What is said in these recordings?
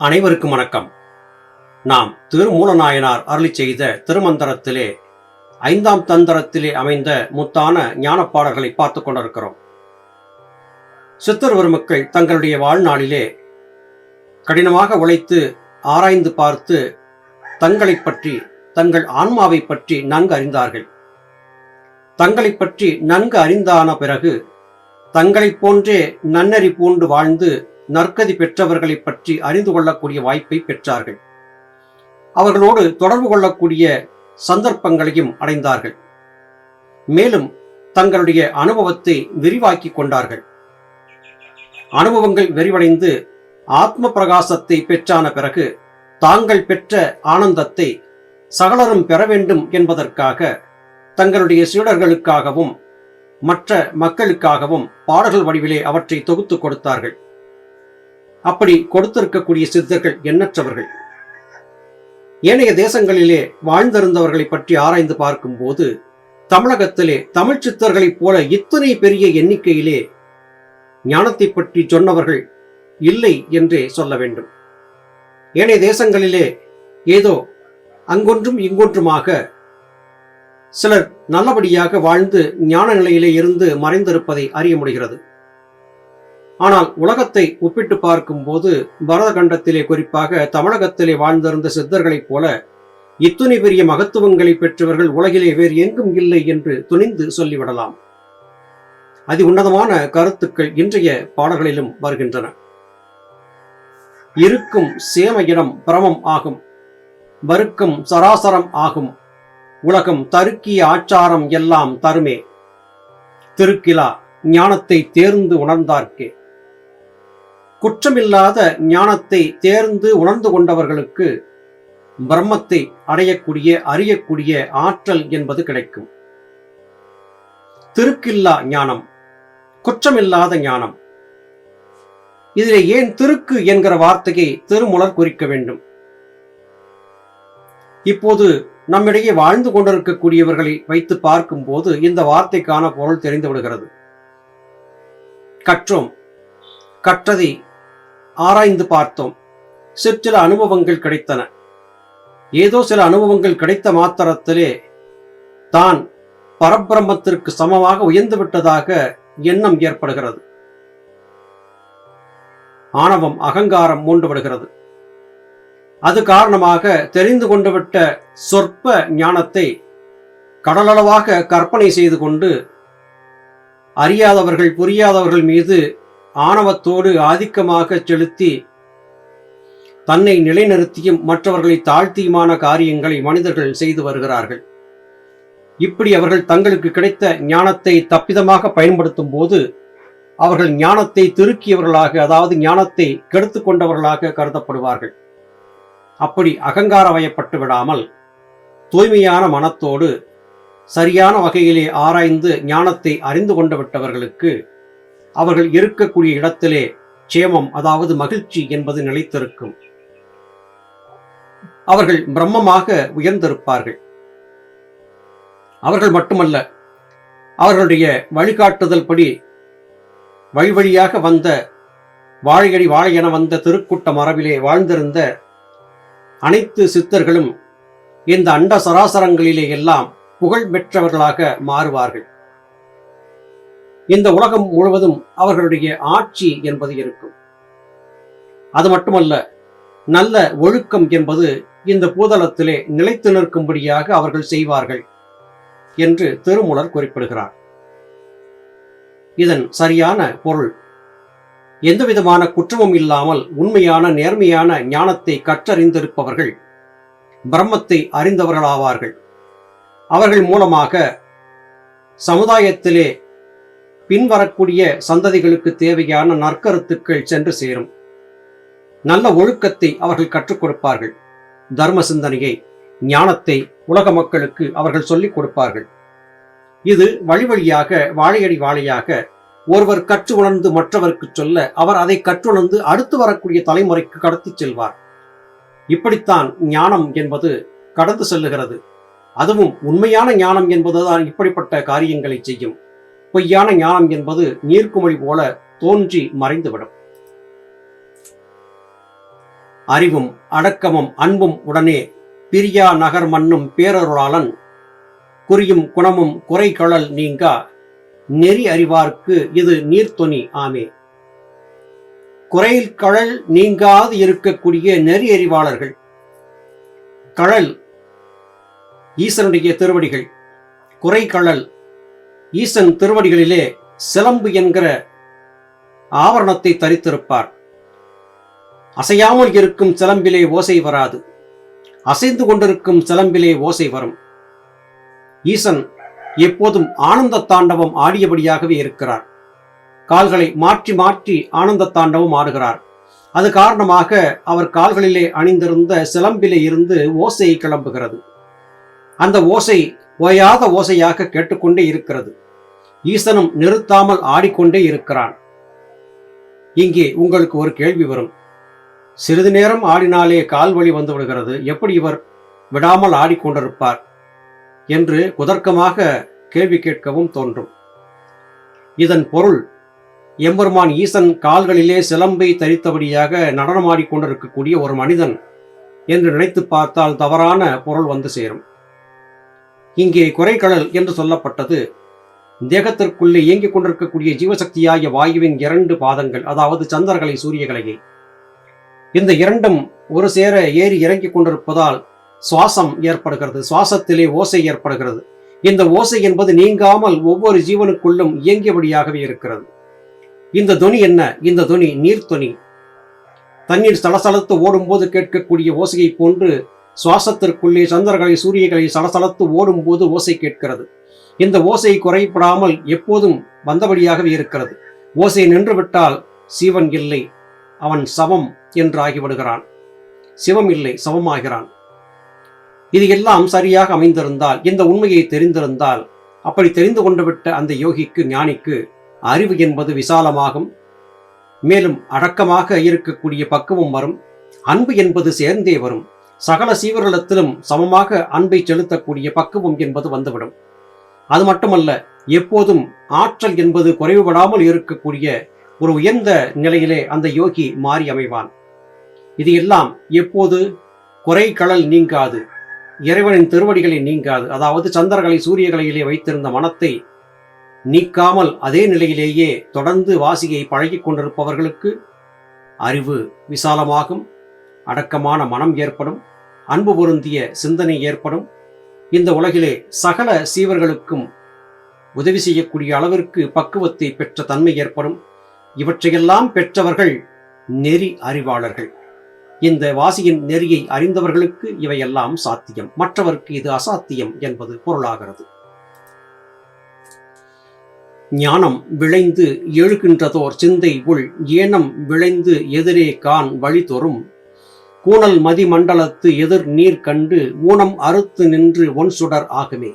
அனைவருக்கும் வணக்கம். நாம் திருமூலநாயனார் அருளி செய்த திருமந்திரத்திலே ஐந்தாம் தந்திரத்திலே அமைந்த முத்தான ஞானப்பாடல்களை பார்த்து கொண்டிருக்கிறோம். சித்தர் பெருமக்கள் தங்களுடைய வாழ்நாளிலே கடினமாக உழைத்து ஆராய்ந்து பார்த்து தங்களை பற்றி தங்கள் ஆன்மாவை பற்றி நன்கு அறிந்தார்கள். தங்களை பற்றி நன்கு அறிந்தான பிறகு தங்களைப் போன்றே நன்னறி பூண்டு வாழ்ந்து நற்கதி பெற்றவர்களை பற்றி அறிந்து கொள்ளக்கூடிய வாய்ப்பை பெற்றார்கள். அவர்களோடு தொடர்பு கொள்ளக்கூடிய சந்தர்ப்பங்களையும் அடைந்தார்கள். மேலும் தங்களுடைய அனுபவத்தை விரிவாக்கிக் கொண்டார்கள். அனுபவங்கள் விரிவடைந்து ஆத்ம பிரகாசத்தை பெற்றான பிறகு தாங்கள் பெற்ற ஆனந்தத்தை சகலரும் பெற வேண்டும் என்பதற்காக தங்களுடைய சீடர்களுக்காகவும் மற்ற மக்களுக்காகவும் பாடல்கள் வடிவிலே அவற்றை தொகுத்து கொடுத்தார்கள். அப்படி கொடுத்திருக்கக்கூடிய சித்தர்கள் எண்ணற்றவர்கள். ஏனைய தேசங்களிலே வாழ்ந்திருந்தவர்களை பற்றி ஆராய்ந்து பார்க்கும்போது தமிழகத்திலே தமிழ் சித்தர்களைப் போல இத்தனை பெரிய எண்ணிக்கையிலே ஞானத்தை பற்றி சொன்னவர்கள் இல்லை என்றே சொல்ல வேண்டும். ஏனைய தேசங்களிலே ஏதோ அங்கொன்றும் இங்கொன்றுமாக சிலர் நல்லபடியாக வாழ்ந்து ஞான நிலையிலே இருந்து மறைந்திருப்பதை அறிய முடிகிறது. ஆனால் உலகத்தை ஒப்பிட்டு பார்க்கும்போது பரதகண்டத்திலே குறிப்பாக தமிழகத்திலே வாழ்ந்திருந்த சித்தர்களைப் போல இத்துணை பெரிய மகத்துவங்களை பெற்றவர்கள் உலகிலே வேறு எங்கும் இல்லை என்று துணிந்து சொல்லிவிடலாம். அதி உன்னதமான கருத்துக்கள் இன்றைய பாடல்களிலும் வருகின்றன. இருக்கும் சேம இடம் பிரமம் ஆகும் வருக்கும் சராசரம் ஆகும் உலகம் தருக்கிய ஆச்சாரம் எல்லாம் தருமே. திருக்கிலா ஞானத்தை தேர்ந்து உணர்ந்தார்க்கே. குற்றமில்லாத ஞானத்தை தேர்ந்து உணர்ந்து கொண்டவர்களுக்கு பிரம்மத்தை அடையக்கூடிய அறியக்கூடிய ஆற்றல் என்பது கிடைக்கும். திருக்கில்லா ஞானம் குற்றமில்லாத ஞானம். இதிலே ஏன் திருக்கு என்கிற வார்த்தையை திருமுலர் குறிக்க வேண்டும்? இப்போது நம்மிடையே வாழ்ந்து கொண்டிருக்கக்கூடியவர்களை வைத்து பார்க்கும்போது இந்த வார்த்தைக்கான பொருள் தெரிந்து விடுகிறது. கற்றோம் கற்றதை ஆராய்ந்து பார்த்தோம். சிற்சில அனுபவங்கள் கிடைத்தன. ஏதோ சில அனுபவங்கள் கிடைத்த மாத்திரத்திலே தான் பரபிரம்மத்திற்கு சமமாக உயர்ந்து விட்டதாக எண்ணம் ஏற்படுகிறது. ஆணவம் அகங்காரம் மூண்டு விடுகிறது அது காரணமாக தெரிந்து கொண்டு விட்ட சொற்ப ஞானத்தை கடலளவாக கற்பனை செய்து கொண்டு அறியாதவர்கள் புரியாதவர்கள் மீது ஆணவத்தோடு ஆதிக்கமாக செலுத்தி தன்னை நிலைநிறுத்தியும் மற்றவர்களை தாழ்த்தியுமான காரியங்களை மனிதர்கள் செய்து வருகிறார்கள். இப்படி அவர்கள் தங்களுக்கு கிடைத்த ஞானத்தை தப்பிதமாக பயன்படுத்தும் போது அவர்கள் ஞானத்தை திருக்கியவர்களாக அதாவது ஞானத்தை கெடுத்து கொண்டவர்களாக கருதப்படுவார்கள். அப்படி அகங்கார வயப்பட்டு விடாமல் தூய்மையான மனத்தோடு சரியான வகையிலே ஆராய்ந்து ஞானத்தை அறிந்து கொண்டு விட்டவர்களுக்கு அவர்கள் இருக்கக்கூடிய இடத்திலே சேமம் அதாவது மகிழ்ச்சி என்பது நிலைத்திருக்கும். அவர்கள் பிரம்மமாக உயர்ந்திருப்பார்கள். அவர்கள் மட்டுமல்ல அவர்களுடைய வழிகாட்டுதல் படி வழி வழியாக வந்த வாழையடி வாழை என வந்த திருக்கூட்ட மரபிலே வாழ்ந்திருந்த அனைத்து சித்தர்களும் இந்த அண்ட சராசரங்களிலே எல்லாம் புகழ் பெற்றவர்களாக மாறுவார்கள். இந்த உலகம் முழுவதும் அவர்களுடைய ஆட்சி என்பது இருக்கும். அது மட்டுமல்ல நல்ல ஒழுக்கம் என்பது இந்த பூதளத்திலே நிலைத்து நிற்கும்படியாக அவர்கள் செய்வார்கள் என்று திருமூலர் குறிப்பிடுகிறார். இதன் சரியான பொருள் எந்தவிதமான குற்றமும் இல்லாமல் உண்மையான நேர்மையான ஞானத்தை கற்றறிந்திருப்பவர்கள் பிரம்மத்தை அறிந்தவர்களாவார்கள். அவர்கள் மூலமாக சமுதாயத்திலே பின்வரக்கூடிய சந்ததிகளுக்கு தேவையான நற்கருத்துக்கள் சென்று சேரும். நல்ல ஒழுக்கத்தை அவர்கள் கற்றுக் கொடுப்பார்கள். தர்ம சிந்தனையை ஞானத்தை உலக மக்களுக்கு அவர்கள் சொல்லிக் கொடுப்பார்கள். இது வழி வழியாக வாழையடி வாழையாக ஒருவர் கற்று உணர்ந்து மற்றவருக்கு சொல்ல அவர் அதை கற்றுணர்ந்து அடுத்து வரக்கூடிய தலைமுறைக்கு கடத்திச் செல்வார். இப்படித்தான் ஞானம் என்பது கடந்து செல்லுகிறது. அதுவும் உண்மையான ஞானம் என்பதுதான் இப்படிப்பட்ட காரியங்களை செய்யும். பொய்யான ஞானம் என்பது நீர்க்குமொழி போல தோன்றி மறைந்துவிடும். அறிவும் அடக்கமும் அன்பும் உடனே பிரியா நகர் மன்னும் பேரருளாளன் குறியும் குணமும் குறைகளல் நீங்கா நெறி அறிவார்க்கு இது நீர்த்தொனி ஆமே. குறையில் கழல் நீங்காது இருக்கக்கூடிய நெறி அறிவாளர்கள். கழல் ஈசனுடைய திருவடிகள். குறைகழல் ஈசன் திருவடிகளிலே சிலம்பு என்கிற ஆவரணத்தை தரித்திருப்பார். அசையாமல் இருக்கும் சிலம்பிலே ஓசை வராது. அசைந்து கொண்டிருக்கும் சிலம்பிலே ஓசை வரும். ஈசன் எப்போதும் ஆனந்த தாண்டவம் ஆடியபடியாகவே இருக்கிறார். கால்களை மாற்றி மாற்றி ஆனந்த தாண்டவம் ஆடுகிறார். அது காரணமாக அவர் கால்களிலே அணிந்திருந்த சிலம்பிலே இருந்து ஓசை கிளம்புகிறது. அந்த ஓசை ஓயாத ஓசையாக கேட்டுக்கொண்டே இருக்கிறது. ஈசனும் நிறுத்தாமல் ஆடிக்கொண்டே இருக்கிறான். இங்கே உங்களுக்கு ஒரு கேள்வி வரும். சிறிது நேரம் ஆடினாலே கால் வலி வந்து விடுகிறது. எப்படி இவர் விடாமல் ஆடிக்கொண்டிருப்பார் என்று குதர்க்கமாக கேள்வி கேட்கவும் தோன்றும். இதன் பொருள் எம்பெருமான் ஈசன் கால்களிலே சிலம்பை தரித்தபடியாக நடனமாடிக்கொண்டிருக்கக்கூடிய ஒரு மனிதன் என்று நினைத்து பார்த்தால் தவறான பொருள் வந்து சேரும். இங்கே குறைகடல் என்று சொல்லப்பட்டது. தேகத்திற்குள்ளே இயங்கிக் கொண்டிருக்கக்கூடிய ஜீவசக்தியாகிய வாயுவின் இரண்டு பாதங்கள் அதாவது சந்திரகலை சூரியகலையை. இந்த இரண்டும் ஒரு சேர ஏறி இறங்கிக் கொண்டிருப்பதால் சுவாசம் ஏற்படுகிறது சுவாசத்திலே ஓசை ஏற்படுகிறது. இந்த ஓசை என்பது நீங்காமல் ஒவ்வொரு ஜீவனுக்குள்ளும் இயங்கியபடியாகவே இருக்கிறது. இந்த துணி என்ன? இந்த துணி நீர்த்துணி. தண்ணீர் சலசலத்து ஓடும்போது கேட்கக்கூடிய ஓசையை போன்று சுவாசத்திற்குள்ளே சந்திரகலை சூரியகலை சலசலத்து ஓடும்போது ஓசை கேட்கிறது. இந்த ஓசை குறைப்படாமல் எப்போதும் வந்தபடியாகவே இருக்கிறது. ஓசை நின்றுவிட்டால் சீவன் இல்லை அவன் சவம் என்று ஆகிவிடுகிறான் சிவம் இல்லை சவமாகிறான். இது எல்லாம் சரியாக அமைந்திருந்தால் இந்த உண்மையை தெரிந்திருந்தால் அப்படி தெரிந்து கொண்டு விட்ட அந்த யோகிக்கு ஞானிக்கு அறிவு என்பது விசாலமாகும். மேலும் அடக்கமாக இருக்கக்கூடிய பக்குவம் வரும். அன்பு என்பது சேர்ந்தே வரும். சகல சீவர்களிடத்திலும் சமமாக அன்பை செலுத்தக்கூடிய பக்குவம் என்பது வந்துவிடும். அது மட்டுமல்ல எப்போதும் ஆற்றல் என்பது குறைவுபடாமல் இருக்கக்கூடிய ஒரு உயர்ந்த நிலையிலே அந்த யோகி மாறி அமைவான். இது எல்லாம் எப்போது? குறை கடல் நீங்காது. இறைவனின் திருவடிகளை நீங்காது. அதாவது சந்திரகலை சூரியகலையிலே வைத்திருந்த மனத்தை நீக்காமல் அதே நிலையிலேயே தொடர்ந்து வாசியை பழகிக் கொண்டிருப்பவர்களுக்கு அறிவு விசாலமாகும். அடக்கமான மனம் ஏற்படும். அன்பு பொருந்திய சிந்தனை ஏற்படும். இந்த உலகிலே சகல சீவர்களுக்கும் உதவி செய்யக்கூடிய அளவிற்கு பக்குவத்தை பெற்ற தன்மை ஏற்படும். இவற்றையெல்லாம் பெற்றவர்கள் நெறி அறிவாளர்கள். இந்த வாசியின் நெறியை அறிந்தவர்களுக்கு இவையெல்லாம் சாத்தியம். மற்றவர்க்கு இது அசாத்தியம் என்பது பொருளாகிறது. ஞானம் விளைந்து எழுகின்றதோர் சிந்தை உள் ஏனம் விளைந்து எதிரே கான் வழிதொறும் கூணல் மதிமண்டலத்து எதிர் நீர் கண்டு ஊனம் அறுத்து நின்று ஒன் சுடர் ஆகுமே.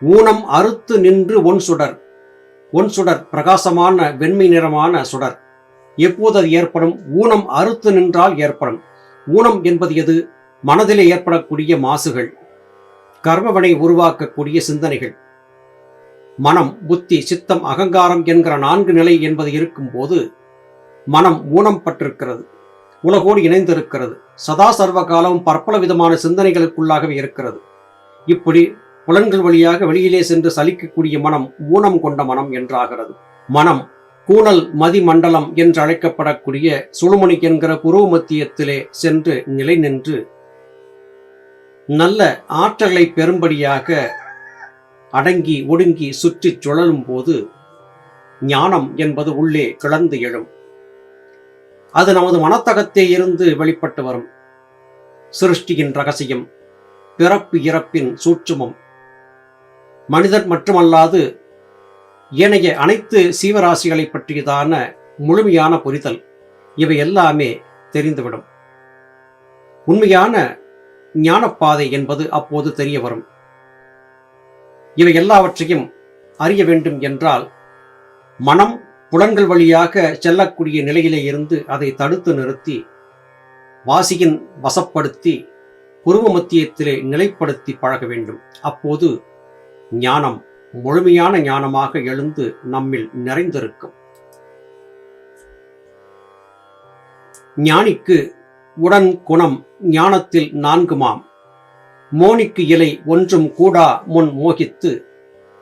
ஊனம் அறுத்து நின்று ஒன் சுடர். ஒன் சுடர் பிரகாசமான வெண்மை நிறமான சுடர். எப்போது அது ஏற்படும்? ஊனம் அறுத்து நின்றால் ஏற்படும். ஊனம் என்பது எது? மனதிலே ஏற்படக்கூடிய மாசுகள். கர்மவனை உருவாக்கக்கூடிய சிந்தனைகள். மனம் புத்தி சித்தம் அகங்காரம் என்கிற நான்கு நிலை என்பது இருக்கும்போது மனம் ஊனம் பட்டிருக்கிறது. உலகோடு இணைந்திருக்கிறது. சதா சர்வ காலமும் பற்பல விதமான சிந்தனைகளுக்குள்ளாகவே இருக்கிறது. இப்படி புலன்கள் வழியாக வெளியிலே சென்று சலிக்கக்கூடிய மனம் ஊனம் கொண்ட மனம் என்றாகிறது. மனம் கூணல் மதிமண்டலம் என்று அழைக்கப்படக்கூடிய சுழுமணி என்கிற புருவ மத்தியத்திலே சென்று நிலை நின்று நல்ல ஆற்றலை பெறும்படியாக அடங்கி ஒடுங்கி சுற்றிச் சுழலும் போது ஞானம் என்பது உள்ளே கிளந்து எழும். அது நமது மனத்தகத்தே இருந்து வெளிப்பட்டு வரும். சிருஷ்டியின் ரகசியம் பிறப்பு இறப்பின் சூட்சுமம். மனிதர் மட்டுமல்லாது ஏனைய அனைத்து சீவராசிகளை பற்றியதான முழுமையான புரிதல் இவை எல்லாமே தெரிந்துவிடும். உண்மையான ஞானப்பாதை என்பது அப்போது தெரிய வரும். இவை எல்லாவற்றையும் அறிய வேண்டும் என்றால் மனம் புலன்கள் வழியாக செல்லக்கூடிய நிலையிலே இருந்து அதை தடுத்து நிறுத்தி வாசியின் வசப்படுத்தி குருவ மத்தியத்திலே நிலைப்படுத்தி பழக வேண்டும். அப்போது ஞானம் முழுமையான ஞானமாக எழுந்து நம்மில் நிறைந்திருக்கும். ஞானிக்கு உடன் குணம் ஞானத்தில் நான்குமாம். மோனிக்கு இலை ஒன்றும் கூடா முன் மோகித்து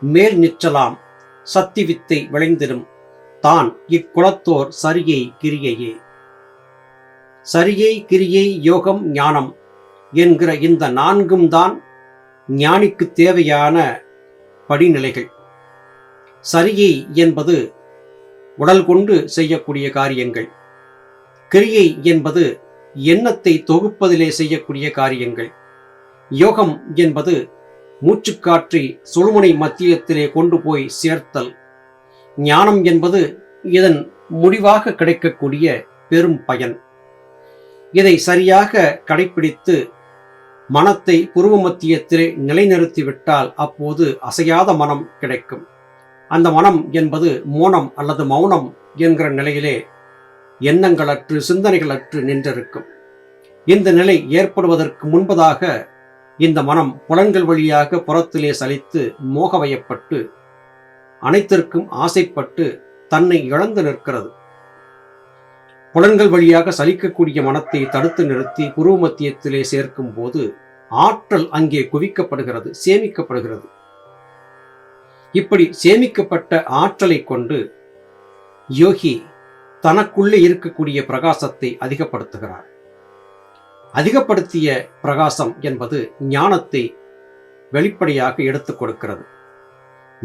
மேல் நிற்றலாம் சத்தி வித்தை விளைந்திடும். தான் இக்குலத்தோர் சரியை கிரியையே. சரியை கிரியை யோகம் ஞானம் என்கிற இந்த நான்கும் தான் ஞானிக்கு தேவையான படிநிலைகள். சரியை என்பது உடல் கொண்டு செய்யக்கூடிய காரியங்கள். கிரியை என்பது எண்ணத்தை தொகுப்பதிலே செய்யக்கூடிய காரியங்கள். யோகம் என்பது மூச்சுக்காற்றி சுழுமுனை மத்தியத்திலே கொண்டு போய் சேர்த்தல். ஞானம் என்பது இதன் முடிவாக கிடைக்கக்கூடிய பெரும் பயன். இதை சரியாக கடைப்பிடித்து மனத்தை புருவ மத்தியத்திலே நிலைநிறுத்திவிட்டால் அப்போது அசையாத மனம் கிடைக்கும். அந்த மனம் என்பது மோனம் அல்லது மௌனம் என்கிற நிலையிலே எண்ணங்களற்று சிந்தனைகளற்று நின்றிருக்கும். இந்த நிலை ஏற்படுவதற்கு முன்பதாக இந்த மனம் புலன்கள் வழியாக புறத்திலே சலித்து மோகவயப்பட்டு அனைத்திற்கும் ஆசைப்பட்டு தன்னை இழந்து நிற்கிறது. புலன்கள் வழியாக சலிக்கக்கூடிய மனத்தை தடுத்து நிறுத்தி புருவ மத்தியத்திலே சேர்க்கும் போது ஆற்றல் அங்கே குவிக்கப்படுகிறது சேமிக்கப்படுகிறது. இப்படி சேமிக்கப்பட்ட ஆற்றலை கொண்டு யோகி தனக்குள்ளே இருக்கக்கூடிய பிரகாசத்தை அதிகப்படுத்துகிறார். அதிகப்படுத்திய பிரகாசம் என்பது ஞானத்தை வெளிப்படையாக எடுத்துக் கொடுக்கிறது.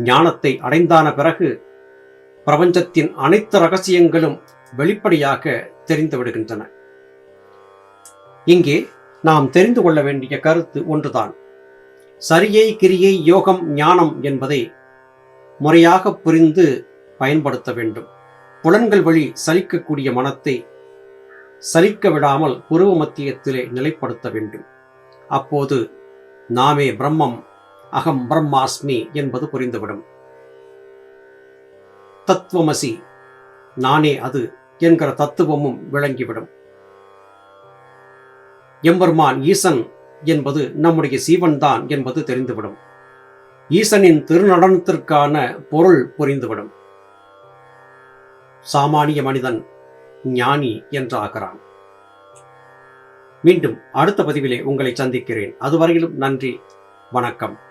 ஞானத்தை அடைந்தான பிறகு பிரபஞ்சத்தின் அனைத்து ரகசியங்களும் வெளிப்படையாக தெரிந்து விடுகின்றன. இங்கே நாம் தெரிந்து கொள்ள வேண்டிய கருத்து ஒன்றுதான். சரியை கிரியை யோகம் ஞானம் என்பதை முறையாக புரிந்து பயன்படுத்த வேண்டும். புலன்கள் வழி சலிக்கக்கூடிய மனத்தை சலிக்க விடாமல் உருவ மத்தியத்திலே நிலைப்படுத்த வேண்டும். அப்போது நாமே பிரம்மம் அகம் பிரம்மாஸ்மி என்பது புரிந்துவிடும். தத்துவமசி நானே அது என்கிற தத்துவமும் விளங்கிவிடும். எம்பெருமான் ஈசன் என்பது நம்முடைய சீவன் தான் என்பது தெரிந்துவிடும். ஈசனின் திருநடனத்திற்கான பொருள் புரிந்துவிடும். சாமானிய மனிதன் ஞானி என்றாகிறான். மீண்டும் அடுத்த பதிவிலே உங்களை சந்திக்கிறேன். அதுவரையிலும் நன்றி வணக்கம்.